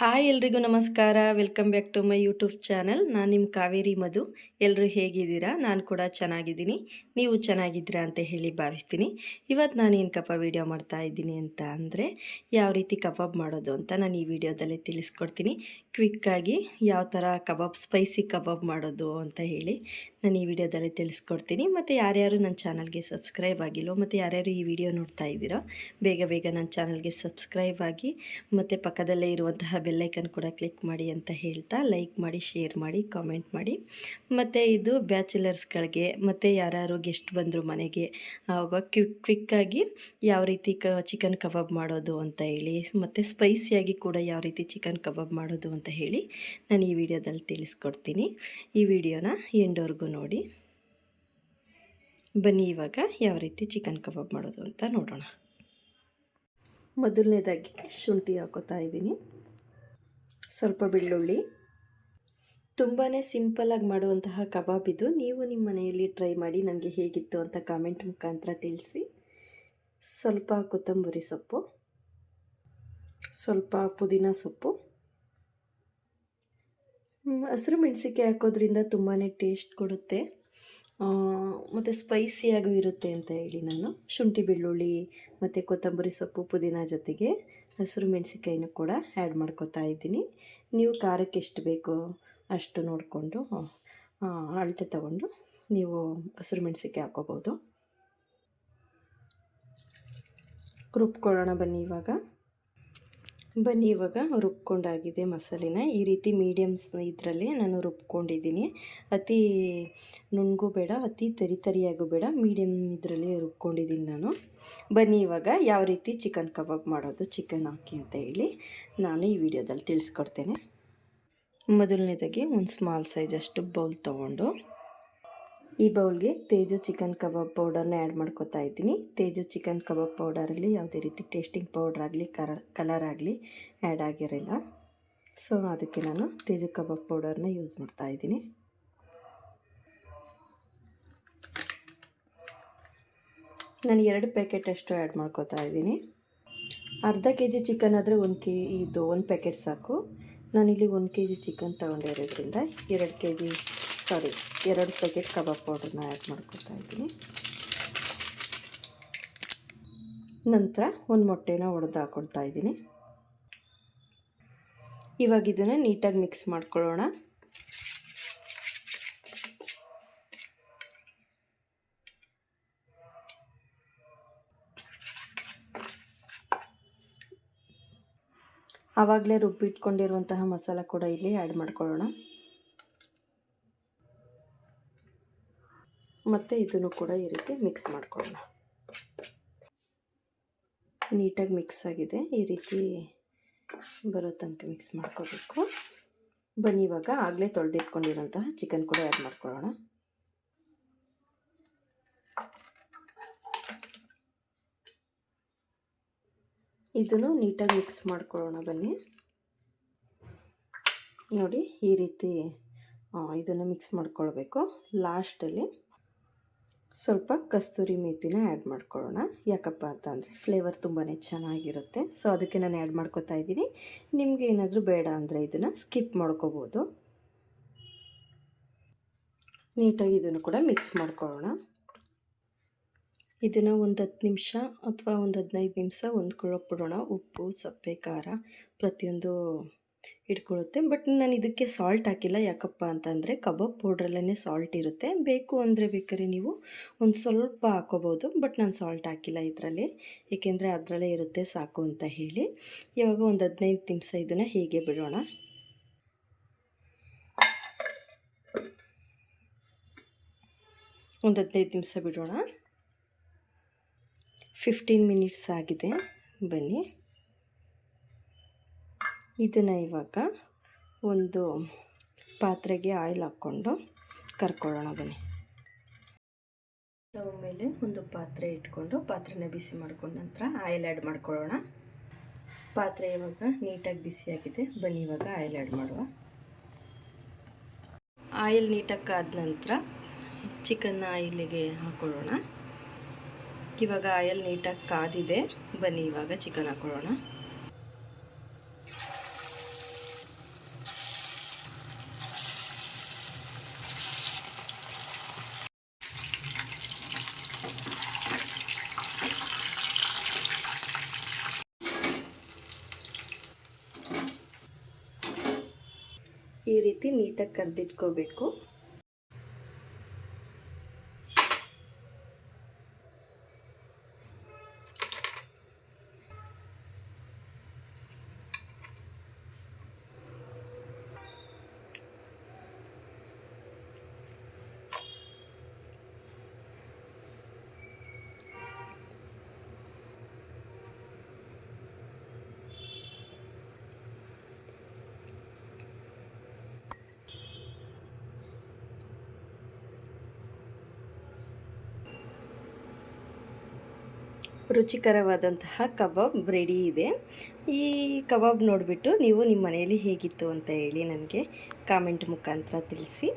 Hi ಎಲ್ರಿಗೂ ನಮಸ್ಕಾರ. Welcome back to my YouTube channel ನಾನು ನಿಮ್ಮ ಕಾವೇರಿ ಮಧು. ಎಲ್ಲರೂ ಹೇಗಿದ್ದೀರಾ? ನಾನು ಕೂಡ ಚೆನ್ನಾಗಿದ್ದೀನಿ. ನೀವು ಚೆನ್ನಾಗಿದ್ದೀರಾ ಅಂತ ಹೇಳಿ ಭಾವಿಸ್ತೀನಿ. ಇವತ್ತು ನಾನು ಏನು ಕಬಾಬ್ ವಿಡಿಯೋ ಮಾಡ್ತಾ ಇದ್ದೀನಿ ಅಂತ ಅಂದರೆ, ಯಾವ ರೀತಿ ಕಬಾಬ್ ಮಾಡೋದು ಅಂತ ನಾನು ಈ ವಿಡಿಯೋದಲ್ಲಿ ತಿಳಿಸ್ಕೊಡ್ತೀನಿ. ಕ್ವಿಕ್ಕಾಗಿ ಯಾವ ಥರ ಕಬಾಬ್ ಸ್ಪೈಸಿ ಕಬಾಬ್ ಮಾಡೋದು ಅಂತ ಹೇಳಿ ನಾನು ಈ ವಿಡಿಯೋದಲ್ಲಿ ತಿಳಿಸ್ಕೊಡ್ತೀನಿ. ಮತ್ತು ಯಾರ್ಯಾರು ನನ್ನ ಚಾನಲ್ಗೆ ಸಬ್ಸ್ಕ್ರೈಬ್ ಆಗಿಲ್ಲೋ ಮತ್ತು ಯಾರ್ಯಾರು ಈ ವಿಡಿಯೋ ನೋಡ್ತಾ ಇದ್ದೀರೋ, ಬೇಗ ಬೇಗ ನನ್ನ ಚಾನಲ್ಗೆ ಸಬ್ಸ್ಕ್ರೈಬ್ ಆಗಿ, ಮತ್ತು ಪಕ್ಕದಲ್ಲೇ ಇರುವಂತಹ ಬೆಲ್ಲೈಕನ್ ಕೂಡ ಕ್ಲಿಕ್ ಮಾಡಿ ಅಂತ ಹೇಳ್ತಾ ಲೈಕ್ ಮಾಡಿ ಶೇರ್ ಮಾಡಿ ಕಾಮೆಂಟ್ ಮಾಡಿ. ಮತ್ತು ಇದು ಬ್ಯಾಚುಲರ್ಸ್ಗಳಿಗೆ ಮತ್ತು ಯಾರು ಗೆಸ್ಟ್ ಬಂದರು ಮನೆಗೆ ಆವಾಗ ಕ್ವಿಕ್ ಕ್ವಿಕ್ಕಾಗಿ ಯಾವ ರೀತಿ ಕ ಚಿಕನ್ ಕಬಾಬ್ ಮಾಡೋದು ಅಂತ ಹೇಳಿ, ಮತ್ತು ಸ್ಪೈಸಿಯಾಗಿ ಕೂಡ ಯಾವ ರೀತಿ ಚಿಕನ್ ಕಬಾಬ್ ಮಾಡೋದು ಅಂತ ಹೇಳಿ ನಾನು ಈ ವಿಡಿಯೋದಲ್ಲಿ ತಿಳಿಸ್ಕೊಡ್ತೀನಿ. ಈ ವಿಡಿಯೋನ ಎಂಡೋರ್ಗೂ ನೋಡಿ. ಬನ್ನಿ ಇವಾಗ ಯಾವ ರೀತಿ ಚಿಕನ್ ಕಬಾಬ್ ಮಾಡೋದು ಅಂತ ನೋಡೋಣ. ಮೊದಲನೇದಾಗಿ ಶುಂಠಿ ಹಾಕೋತಾ ಇದ್ದೀನಿ. ಸ್ವಲ್ಪ ಬೆಳ್ಳುಳ್ಳಿ. ತುಂಬಾ ಸಿಂಪಲಾಗಿ ಮಾಡುವಂತಹ ಕಬಾಬ್ ಇದು. ನೀವು ನಿಮ್ಮ ಮನೆಯಲ್ಲಿ ಟ್ರೈ ಮಾಡಿ ನನಗೆ ಹೇಗಿತ್ತು ಅಂತ ಕಾಮೆಂಟ್ ಮುಖಾಂತರ ತಿಳಿಸಿ. ಸ್ವಲ್ಪ ಕೊತ್ತಂಬರಿ ಸೊಪ್ಪು, ಸ್ವಲ್ಪ ಪುದೀನ ಸೊಪ್ಪು. ಹಸಿರು ಮೆಣಸಿಕೆ ಹಾಕೋದ್ರಿಂದ ತುಂಬಾ ಟೇಸ್ಟ್ ಕೊಡುತ್ತೆ. ಮತ್ತು ಸ್ಪೈಸಿಯಾಗೂ ಇರುತ್ತೆ ಅಂತ ಹೇಳಿ ನಾನು. ಶುಂಠಿ ಬೆಳ್ಳುಳ್ಳಿ, ಮತ್ತು ಕೊತ್ತಂಬರಿ ಸೊಪ್ಪು, ಪುದೀನ ಜೊತೆಗೆ ಹಸಿರು ಮೆಣಸಿಕಾಯಿನೂ ಕೂಡ ಆ್ಯಡ್ ಮಾಡ್ಕೊತಾ ಇದ್ದೀನಿ. ನೀವು ಖಾರಕ್ಕೆ ಎಷ್ಟು ಬೇಕೋ ಅಷ್ಟು ನೋಡಿಕೊಂಡು ಅಳತೆ ತಗೊಂಡು ನೀವು ಹಸಿರು ಮೆಣಸಿನ್ಕಾಯಿ ಹಾಕೋಬೋದು. ರುಬ್ಕೊಳ್ಳೋಣ ಬನ್ನಿ ಇವಾಗ. ಬನ್ನಿ, ಇವಾಗ ರುಬ್ಕೊಂಡಾಗಿದೆ ಮಸಾಲೆನ. ಈ ರೀತಿ ಮೀಡಿಯಮ್ಸ್ ಇದರಲ್ಲಿ ನಾನು ರುಬ್ಕೊಂಡಿದ್ದೀನಿ. ಅತಿ ನುಣ್ಗೂ ಬೇಡ, ಅತಿ ತರಿ ತರಿಯಾಗೂ ಬೇಡ ಮೀಡಿಯಮ್ ಇದರಲ್ಲಿ ರುಬ್ಕೊಂಡಿದ್ದೀನಿ ನಾನು. ಬನ್ನಿ, ಇವಾಗ ಯಾವ ರೀತಿ ಚಿಕನ್ ಕಬಾಬ್ ಮಾಡೋದು ಚಿಕನ್ ಹಾಕಿ ಅಂತ ಹೇಳಿ ನಾನು ಈ ವಿಡಿಯೋದಲ್ಲಿ ತಿಳಿಸ್ಕೊಡ್ತೇನೆ. ಮೊದಲನೇದಾಗಿ ಒಂದು ಸ್ಮಾಲ್ ಸೈಜಷ್ಟು ಬೌಲ್ ತೊಗೊಂಡು ಈ ಬೌಲ್ಗೆ ತೇಜು ಚಿಕನ್ ಕಬಾಬ್ ಪೌಡರ್ನ ಆ್ಯಡ್ ಮಾಡ್ಕೋತಾ ಇದ್ದೀನಿ. ತೇಜು ಚಿಕನ್ ಕಬಾಬ್ ಪೌಡರಲ್ಲಿ ಯಾವುದೇ ರೀತಿ ಟೇಸ್ಟಿಂಗ್ ಪೌಡರ್ ಆಗಲಿ ಕಲರ್ ಆಗಲಿ ಆ್ಯಡ್ ಆಗಿರಲ್ಲ. ಸೊ, ಅದಕ್ಕೆ ನಾನು ತೇಜು ಕಬಾಬ್ ಪೌಡರ್ನ ಯೂಸ್ ಮಾಡ್ತಾ ಇದ್ದೀನಿ. ನಾನು ಎರಡು ಪ್ಯಾಕೆಟ್ ಅಷ್ಟು ಆ್ಯಡ್ ಮಾಡ್ಕೋತಾ ಇದ್ದೀನಿ. ಅರ್ಧ ಕೆ ಜಿ ಚಿಕನ್ ಆದರೆ ಒಂದು ಕೆ, ಇದು ಒಂದು ಪ್ಯಾಕೆಟ್ ಸಾಕು. ನಾನಿಲ್ಲಿ ಒಂದು ಕೆ ಜಿ ಚಿಕನ್ ತೊಗೊಂಡಿರೋದ್ರಿಂದ ಎರಡು ಕೆ ಜಿ ಸಾರಿ ಎರಡು ಪ್ಯಾಕೆಟ್ ಕಬಾಬ್ ಪೌಡ್ರನ್ನ ಆ್ಯಡ್ ಮಾಡ್ಕೊತಾ ಇದ್ದೀನಿ. ನಂತರ ಒಂದು ಮೊಟ್ಟೆನ ಒಡೆದು ಹಾಕೊಳ್ತಾ ಇದ್ದೀನಿ. ಇವಾಗ ಇದನ್ನು ನೀಟಾಗಿ ಮಿಕ್ಸ್ ಮಾಡ್ಕೊಳ್ಳೋಣ. ಆವಾಗಲೇ ರುಬ್ಬಿಟ್ಕೊಂಡಿರುವಂತಹ ಮಸಾಲ ಕೂಡ ಇಲ್ಲಿ ಆ್ಯಡ್ ಮಾಡ್ಕೊಳ್ಳೋಣ. ಮತ್ತು ಇದನ್ನು ಕೂಡ ಈ ರೀತಿ ಮಿಕ್ಸ್ ಮಾಡ್ಕೊಳ್ಳೋಣ. ನೀಟಾಗಿ ಮಿಕ್ಸ್ ಆಗಿದೆ. ಈ ರೀತಿ ಬರೋ ತನಕ ಮಿಕ್ಸ್ ಮಾಡ್ಕೋಬೇಕು. ಬನ್ನಿ, ಇವಾಗ ಆಗಲೇ ತೊಳೆದಿಟ್ಕೊಂಡಿರೋಂತಹ ಚಿಕನ್ ಕೂಡ ಆ್ಯಡ್ ಮಾಡ್ಕೊಳ್ಳೋಣ. ಇದನ್ನು ನೀಟಾಗಿ ಮಿಕ್ಸ್ ಮಾಡ್ಕೊಳ್ಳೋಣ ಬನ್ನಿ. ನೋಡಿ, ಈ ರೀತಿ ಇದನ್ನು ಮಿಕ್ಸ್ ಮಾಡ್ಕೊಳ್ಬೇಕು. ಲಾಸ್ಟಲ್ಲಿ ಸ್ವಲ್ಪ ಕಸ್ತೂರಿ ಮೇಥಿನ ಆ್ಯಡ್ ಮಾಡ್ಕೊಳ್ಳೋಣ. ಯಾಕಪ್ಪ ಅಂತಂದರೆ ಫ್ಲೇವರ್ ತುಂಬಾ ಚೆನ್ನಾಗಿರುತ್ತೆ. ಸೊ ಅದಕ್ಕೆ ನಾನು ಆ್ಯಡ್ ಮಾಡ್ಕೋತಾ ಇದ್ದೀನಿ. ನಿಮಗೆ ಏನಾದರೂ ಬೇಡ ಅಂದರೆ ಇದನ್ನು ಸ್ಕಿಪ್ ಮಾಡ್ಕೋಬೋದು. ನೀಟಾಗಿ ಇದನ್ನು ಕೂಡ ಮಿಕ್ಸ್ ಮಾಡ್ಕೊಳ್ಳೋಣ. ಇದನ್ನು ಒಂದು ಹತ್ತು ನಿಮಿಷ ಅಥವಾ ಒಂದು ಹದಿನೈದು ನಿಮಿಷ ಹೊಂದ್ಕೊಳ್ಳೋಕ್ಬಿಡೋಣ ಉಪ್ಪು, ಸಪ್ಪೆ, ಖಾರ ಪ್ರತಿಯೊಂದು ಇಟ್ಕೊಳ್ಳುತ್ತೆ ಬಟ್ ನಾನು ಇದಕ್ಕೆ ಸಾಲ್ಟ್ ಹಾಕಿಲ್ಲ. ಯಾಕಪ್ಪ ಅಂತಂದರೆ ಕಬಾಬ್ ಪೌಡ್ರಲ್ಲೇ ಸಾಲ್ಟ್ ಇರುತ್ತೆ. ಬೇಕು ಅಂದರೆ ಬೇಕಾದ್ರೆ ನೀವು ಒಂದು ಸ್ವಲ್ಪ ಹಾಕೋಬೋದು. ಬಟ್ ನಾನು ಸಾಲ್ಟ್ ಹಾಕಿಲ್ಲ ಇದರಲ್ಲಿ. ಏಕೆಂದರೆ ಅದರಲ್ಲೇ ಇರುತ್ತೆ ಸಾಕು ಅಂತ ಹೇಳಿ. ಇವಾಗ ಒಂದು ಹದಿನೈದು ನಿಮಿಷ ಇದನ್ನು ಹೀಗೆ ಬಿಡೋಣ. ಒಂದು ಹದಿನೈದು ನಿಮಿಷ ಬಿಡೋಣ. ಫಿಫ್ಟೀನ್ ಮಿನಿಟ್ಸ್ ಆಗಿದೆ. ಬನ್ನಿ. ಇದನ್ನು ಇವಾಗ ಒಂದು ಪಾತ್ರೆಗೆ ಆಯಿಲ್ ಹಾಕ್ಕೊಂಡು ಕರ್ಕೊಳ್ಳೋಣ ಬನ್ನಿ. ಸ್ಟವ್ ಮೇಲೆ ಒಂದು ಪಾತ್ರೆ ಇಟ್ಕೊಂಡು ಪಾತ್ರೆನ ಬಿಸಿ ಮಾಡ್ಕೊಂಡ ನಂತರ ಆಯಿಲ್ ಆ್ಯಡ್ ಮಾಡ್ಕೊಳ್ಳೋಣ. ಪಾತ್ರೆ ಇವಾಗ ನೀಟಾಗಿ ಬಿಸಿಯಾಗಿದೆ. ಬನ್ನಿ ಇವಾಗ ಆಯಿಲ್ ಆ್ಯಡ್ ಮಾಡುವ. ಆಯಿಲ್ ನೀಟಾಗಿ ಕಾದ ನಂತರ ಚಿಕನ್ನ ಆಯಿಲಿಗೆ ಹಾಕ್ಕೊಳ್ಳೋಣ ಇವಾಗ ಆಯಿಲ್ ನೀಟಾಗಿ ಕಾದಿದೆ. ಬನ್ನಿ ಇವಾಗ ಚಿಕನ್ ಹಾಕ್ಕೊಳ್ಳೋಣ ಈ ರೀತಿ ನೀಟಾಗಿ ಕರೆದಿಟ್ಕೋಬೇಕು. ರುಚಿಕರವಾದಂತಹ ಕಬಾಬ್ ರೆಡಿ ಇದೆ. ಈ ಕಬಾಬ್ ನೋಡಿಬಿಟ್ಟು ನೀವು ನಿಮ್ಮ ಮನೆಯಲ್ಲಿ ಹೇಗಿತ್ತು ಅಂತ ಹೇಳಿ ನನಗೆ ಕಾಮೆಂಟ್ ಮುಖಾಂತರ ತಿಳಿಸಿ.